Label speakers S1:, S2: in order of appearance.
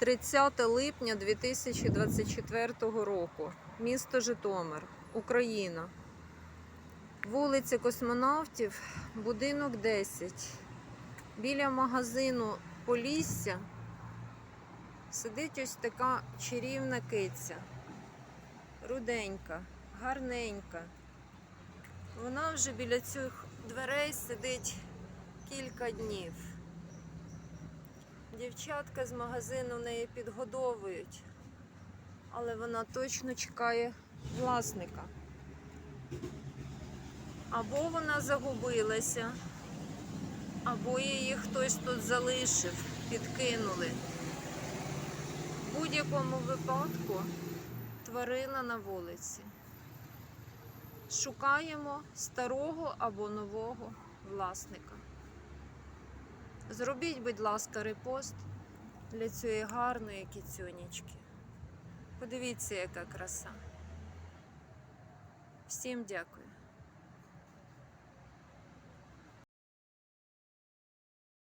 S1: 30 липня 2024 року. Місто Житомир, Україна. Вулиця Космонавтів, будинок 10. Біля магазину Полісся сидить ось така чарівна киця. Руденька, гарненька. Вона вже біля цих дверей сидить кілька днів. Дівчатка з магазину неї підгодовують, але вона точно чекає власника. Або вона загубилася, або її хтось тут залишив, підкинули. В будь-якому випадку тварина на вулиці. Шукаємо старого або нового власника. Зробіть, будь ласка, репост для цієї гарної кіцюнічки. Подивіться, яка краса. Всім дякую.